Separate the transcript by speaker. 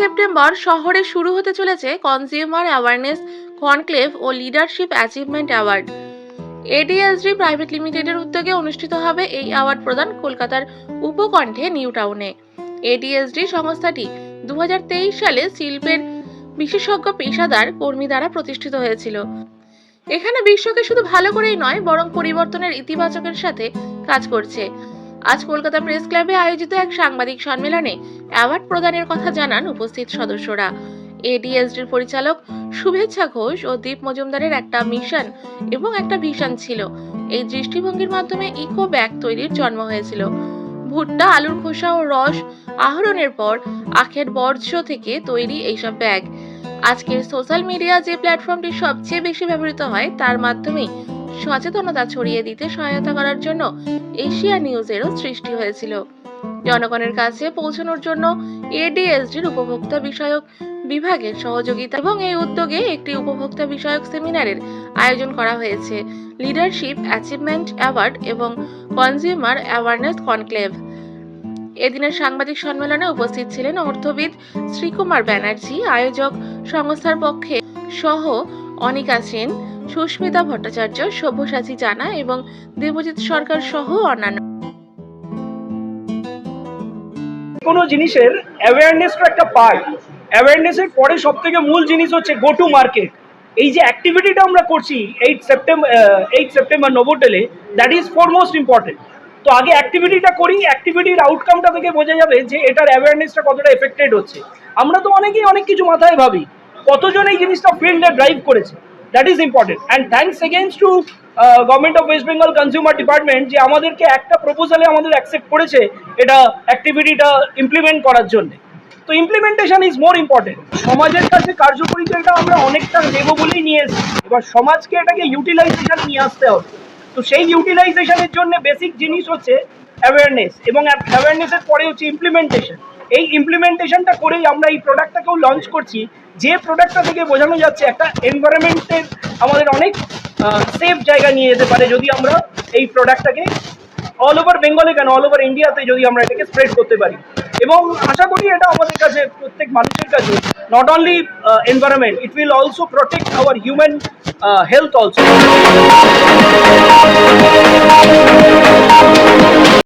Speaker 1: November শহরে শুরু হতে চলেছে কনজিউমার অ্যাওয়ারনেস কনক্লেভ ও leadership achievement award ADSD private লিমিটেডের উদ্যোগে অনুষ্ঠিত হবে এই অ্যাওয়ার্ড প্রদান কলকাতার উপকণ্ঠে নিউ টাউনে। এডিএসডি সংস্থাটি দু হাজার তেইশ সালে শিল্পের বিশেষজ্ঞ পেশাদার কর্মী দ্বারা প্রতিষ্ঠিত হয়েছিল। এখানে বিশ্বকে শুধু ভালো করেই নয়, বরং পরিবর্তনের ইতিবাচকের সাথে কাজ করছে। আজ কলকাতা প্রেস ক্লাবে আয়োজিত এক সাংবাদিক সম্মেলনে অ্যাওয়ার্ড প্রদানের কথা জানান উপস্থিত সদস্যরা। এডিএসডির পরিচালক শুভেচ্ছা ঘোষ ও দীপ মজুমদারের একটা মিশন এবং একটা ভিশন ছিল। এই দৃষ্টিভঙ্গির মাধ্যমে ইকো ব্যাগ তৈরির জন্ম হয়েছিল। ভুট্টা, আলুর খোসা ও রস আহরণের পর আখের বর্জ্য থেকে তৈরি এইসব ব্যাগ। আজকের সোশ্যাল মিডিয়া যে প্ল্যাটফর্মটি সবচেয়ে বেশি ব্যবহৃত হয়, তার মাধ্যমেই সচেতনতা ছড়িয়ে দিতে সহায়তা করার জন্য এশিয়া নিউজেরও সৃষ্টি হয়েছিল। জনগণের কাছে পৌঁছানোর জন্য এডিএসডির উপভোক্তা বিষয়ক বিভাগের সহযোগিতা এবং এই উদ্যোগে একটি উপভোক্তা বিষয়ক সেমিনারের আয়োজন করা হয়েছে। লিডারশিপ, অ্যাচিভমেন্ট অ্যাওয়ার্ড এবং কনজিউমার অ্যাওয়ারনেস কনক্লেভ। এদিনের সাংবাদিক সম্মেলনে উপস্থিত ছিলেন অর্থবিদ শ্রীকুমার ব্যানার্জি, আয়োজক সংস্থার পক্ষে সহ অনিকা সেন সুস্মিতা ভট্টাচার্য, সব্যসাচী জানা এবং দেবজিৎ সরকার সহ অন্যান্য।
Speaker 2: কোনো জিনিসের অ্যাওয়ারনেসটা একটা পার্ট অ্যাওয়ারনেসের পরে সব থেকে মূল জিনিস হচ্ছে গো টু মার্কেট এই যে অ্যাক্টিভিটিটা আমরা করছি eight September eight September নোভোটেলে that is for most important তো আগে অ্যাক্টিভিটিটা করি অ্যাক্টিভিটির আউটকামটা থেকে বোঝা যাবে যে এটার অ্যাওয়ারনেসটা কতটা এফেক্টেড হচ্ছে। আমরা তো অনেকেই অনেক কিছু মাথায় ভাবি, কতজন এই জিনিসটা ফিল্ডে ড্রাইভ করেছে। That is important and thanks against to government of West Bengal consumer department যে আমাদেরকে একটা প্রপোজালে আমাদের অ্যাকসেপ্ট করেছে এটা অ্যাক্টিভিটিটা ইমপ্লিমেন্ট করার জন্য। তো ইমপ্লিমেন্টেশন ইজ মোর ইম্পর্টেন্ট সমাজের কাছে কার্যকরিতাটা আমরা অনেকটা দেবো বলেই নিয়ে এসেছি। এবার সমাজকে এটাকে ইউটিলাইজেশন নিয়ে আসতে হবে। তো সেই ইউটিলাইজেশনের জন্য বেসিক জিনিস হচ্ছে অ্যাওয়ারনেস এবং অ্যাওয়ারনেসের পরে হচ্ছে ইমপ্লিমেন্টেশন এই ইমপ্লিমেন্টেশনটা করেই আমরা এই প্রোডাক্টটাকেও লঞ্চ করছি। যে প্রোডাক্টটা থেকে বোঝানো যাচ্ছে, একটা এনভায়রনমেন্টের আমাদের অনেক সেফ জায়গা নিয়ে যেতে পারে যদি আমরা এই প্রোডাক্টটাকে অল ওভার বেঙ্গলে কেন অল ওভার ইন্ডিয়াতে যদি আমরা এটাকে স্প্রেড করতে পারি। এবং আশা করি এটা আমাদের কাছে, প্রত্যেক মানুষের কাছে not only environment it will also protect our human health also